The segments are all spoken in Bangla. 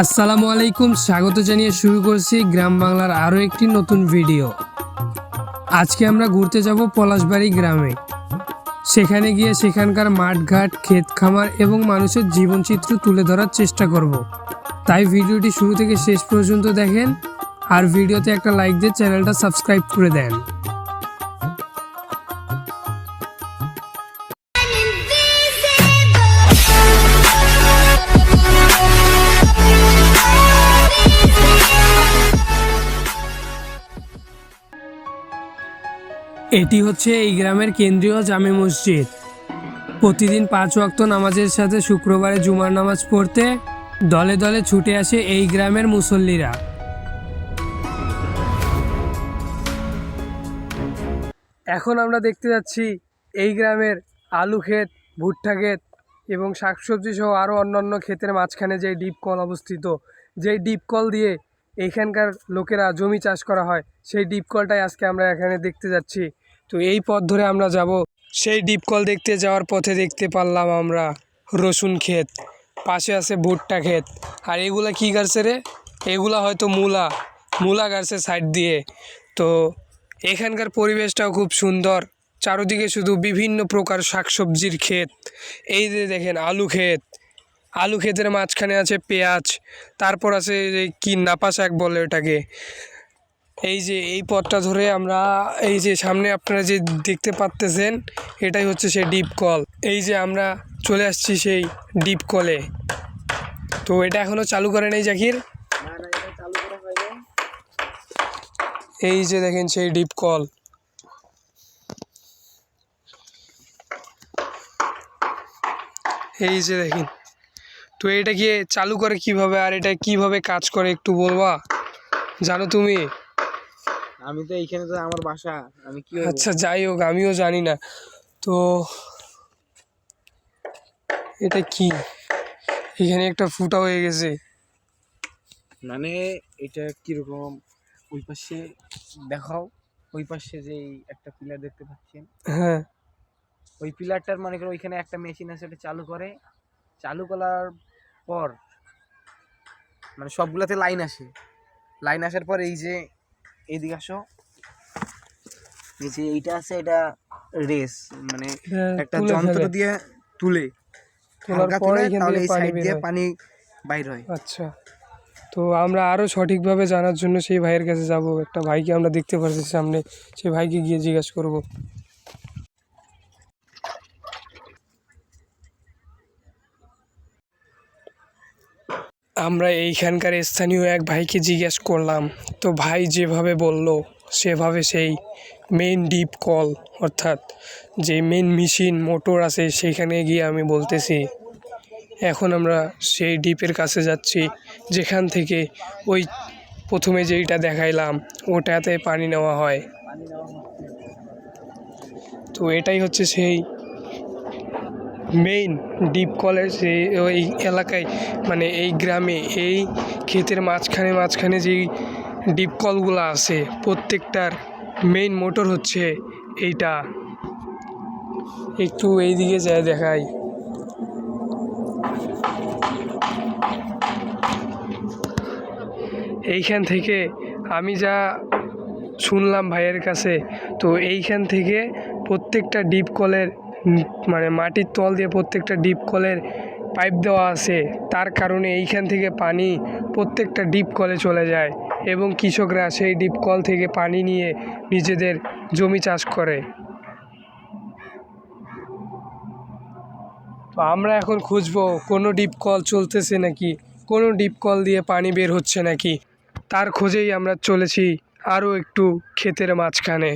আসসালামু আলাইকুম, স্বাগত জানিয়ে শুরু করছি গ্রাম বাংলার আরও একটি নতুন ভিডিও। আজকে আমরা ঘুরতে যাব পলাশবাড়ি গ্রামে। সেখানে গিয়ে সেখানকার মাঠঘাট, ক্ষেত খামার এবং মানুষের জীবনচিত্র তুলে ধরার চেষ্টা করব। তাই ভিডিওটি শুরু থেকে শেষ পর্যন্ত দেখেন আর ভিডিওতে একটা লাইক দিয়ে চ্যানেলটা সাবস্ক্রাইব করে দেন। এটি হচ্ছে এই গ্রামের কেন্দ্রীয় জামে মসজিদ। প্রতিদিন পাঁচ ওয়াক্ত নামাজের সাথে শুক্রবারে জুমার নামাজ পড়তে দলে দলে ছুটে আসে এই গ্রামের মুসল্লিরা। এখন আমরা দেখতে যাচ্ছি এই গ্রামের আলু ক্ষেত, ভুট্টা ক্ষেত এবং শাকসবজি সহ আরও অন্যান্য ক্ষেতের মাঝখানে যে ডিপ কল অবস্থিত, যেই ডিপ কল দিয়ে এইখানকার লোকেরা জমি চাষ করা হয়, সেই ডিপ কলটাই আজকে আমরা এখানে দেখতে যাচ্ছি। তো এই পথ ধরে আমরা যাব। সেই ডিপ কল দেখতে যাওয়ার পথে দেখতে পারলাম আমরা রসুন ক্ষেত। পাশে আছে ভুট্টা ক্ষেত। আর এগুলা কী গাছছে রে? এগুলা হয়তো মূলা। মূলা গাছছে সাইড দিয়ে। তো এখানকার পরিবেশটাও খুব সুন্দর। চারিদিকে শুধু বিভিন্ন প্রকার শাকসবজির ক্ষেত। এই যে দেখেন আলু ক্ষেত। আলু ক্ষেতের মাঝখানে আছে পেঁয়াজ, তারপর আছে যে কি নাপা শাক বলে ওটাকে। এই যে, এই পথটা ধরে আমরা, এই যে সামনে আপনারা যে দেখতে পাচ্তেছেন এটাই হচ্ছে সেই ডিপ কল। এই যে আমরা চলে আসছি সেই ডিপ কলে। তো এটা এখনও চালু করে নেই জাকির? এই যে দেখেন সেই ডিপ কল। এই যে দেখেন। তো এটা কি চালু করে কীভাবে আর এটা কীভাবে কাজ করে একটু বলবা? জানো তুমি? আমি তো এইখানে তো আমার বাসা আমি কি আচ্ছা যাই হোক আমিও জানি না। তো এটা কি? এখানে একটা ফুটা হয়ে গেছে। মানে এটা কীরকম? ওই পাশে দেখাও। ওই পাশে যে একটা পিলার দেখতে পাচ্ছেন? হ্যাঁ। ওই পিলারটার মনে করো ওইখানে একটা মেশিন আছে ওটা চালু করে। চালু করার পর মানে সবগুলাতে লাইন আসে। লাইন আসার পর এই যে এইদিকে আসো। এই যে এইটা আছে এটা রেস মানে একটা যন্ত্র দিয়ে তুলে। তোলার হালকা পরে তুলে তাহলে এই সাইড দিয়ে পানি বাইর হয়। আচ্ছা। তো আমরা আরও সঠিকভাবে জানার জন্য সেই ভাইয়ের কাছে যাব। একটা ভাইকে আমরা দেখতে পাচ্ছি সামনে। সেই ভাইকে গিয়ে জিজ্ঞাসা করব। আমরা এইখানকার স্থানীয় এক ভাইকে জিজ্ঞেস করলাম, তো ভাই যেভাবে বলল, সেভাবে সেই মেন ডিপ কল অর্থাৎ যে মেন মেশিন মোটর আছে সেইখানে গিয়ে আমি বলতেছি, এখন আমরা সেই ডিপের কাছে যাচ্ছি, যেখান থেকে ওই প্রথমে যেইটা দেখাইলাম, ওটাতে পানি নেওয়া হয়। তো এটাই হচ্ছে সেই মেইন ডিপ কলের সেই ওই এলাকায় মানে এই গ্রামে, এই ক্ষেতের মাঝখানে মাঝখানে যেই ডিপ কলগুলো আছে, প্রত্যেকটার মেইন মোটর হচ্ছে এইটা। একটু এইদিকে যায় দেখাই। এইখান থেকে আমি যা শুনলাম ভাইয়ের কাছে, তো এইখান থেকে প্রত্যেকটা ডিপ কলের মানে মাটির তল দিয়ে প্রত্যেকটা ডিপ কলের পাইপ দেওয়া আছে। তার কারণে এইখান থেকে পানি প্রত্যেকটা ডিপ কলে চলে যায় এবং কৃষকরা সেই ডিপ কল থেকে পানি নিয়ে নিজেদের জমি চাষ করে। তো আমরা এখন খুঁজবো, কোনো ডিপ কল চলতেছে নাকি? কোনো ডিপ কল দিয়ে পানি বের হচ্ছে নাকি? তার খোঁজেই আমরা চলেছি আরও একটু ক্ষেতের মাঝখানে।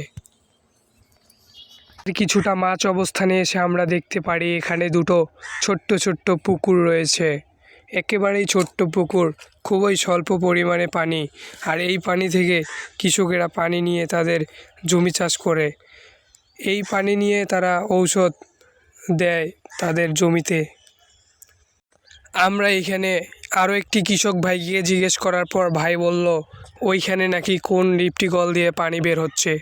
কিছুটা মাছ অবস্থানে এসে আমরা দেখতে পারি এখানে দুটো ছোট্ট ছোট্ট পুকুর রয়েছে। একেবারেই ছোট্ট পুকুর, খুবই স্বল্প পরিমাণে পানি, আর এই পানি থেকে কৃষকেরা পানি নিয়ে তাদের জমি চাষ করে। এই পানি নিয়ে তারা ঔষধ দেয় তাদের জমিতে। আমরা এখানে আরও একটি কৃষক ভাইকে জিজ্ঞেস করার পর ভাই বলল, ওইখানে নাকি কোন লিপটি কল দিয়ে পানি বের হচ্ছে?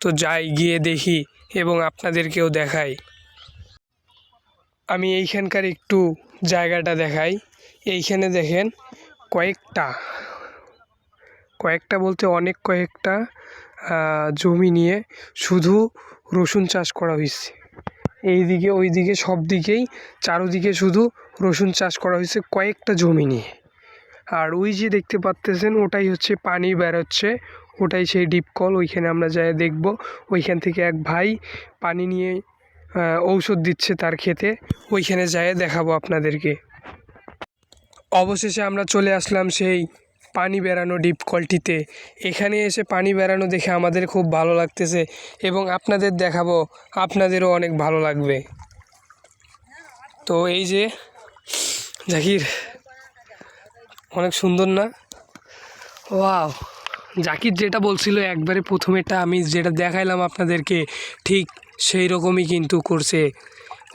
তো যাই গিয়ে দেখি। এবং আপনাদেরকেও দেখাই। আমি এইখানকার একটু জায়গাটা দেখাই। এইখানে দেখেন কয়েকটা কয়েকটা বলতে অনেক কয়েকটা জমি নিয়ে শুধু রসুন চাষ করা হয়েছে এইদিকে, ওইদিকে সব দিকেই চারোদিকে শুধু রসুন চাষ করা হয়েছে কয়েকটা জমি নিয়ে। আর ওই যে দেখতে পাচ্তেছেন ওটাই হচ্ছে পানি বেরোচ্ছে ওটাই সেই ডিপ কল ওইখানে আমরা যাই দেখব। ওইখান থেকে এক ভাই পানি নিয়ে ঔষধ দিচ্ছে তার খেতে। ওইখানে যায় দেখাবো আপনাদেরকে। অবশেষে আমরা চলে আসলাম সেই পানি বেড়ানো ডিপ কলটিতে এখানে এসে পানি বেড়ানো দেখে আমাদের খুব ভালো লাগতেছে এবং আপনাদের দেখাবো, আপনাদেরও অনেক ভালো লাগবে। তো এই যে, জাকির, অনেক সুন্দর না? ওয়াও! জাকির যেটা বলছিল একবারে প্রথমেটা আমি যেটা দেখাইলাম আপনাদেরকে ঠিক সেই রকমই কিন্তু করছে।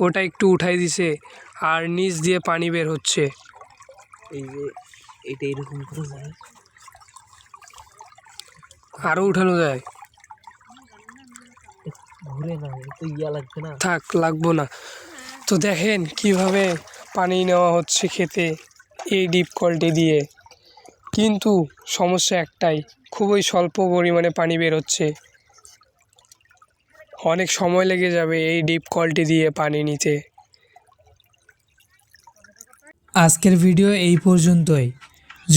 ওটা একটু উঠাই দিছে আর নিচ দিয়ে পানি বের হচ্ছে। এই যে এটা এরকম করে যায়? আরও উঠানো যায়? ঘুরে না তো ইয়া লাগবে না? থাক লাগবো না। তো দেখেন কীভাবে পানি নেওয়া হচ্ছে খেতে এই ডিপ কলটি দিয়ে। কিন্তু সমস্যা একটাই খুবই স্বল্প পরিমাণে পানি বেরোচ্ছে। অনেক সময় লেগে যাবে এই ডিপ কলটি দিয়ে পানি নিতে। আজকের ভিডিও এই পর্যন্তই।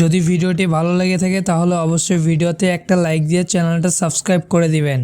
যদি ভিডিওটি ভালো লেগে থাকে তাহলে অবশ্যই ভিডিওতে একটা লাইক দিয়ে চ্যানেলটা সাবস্ক্রাইব করে দিবেন।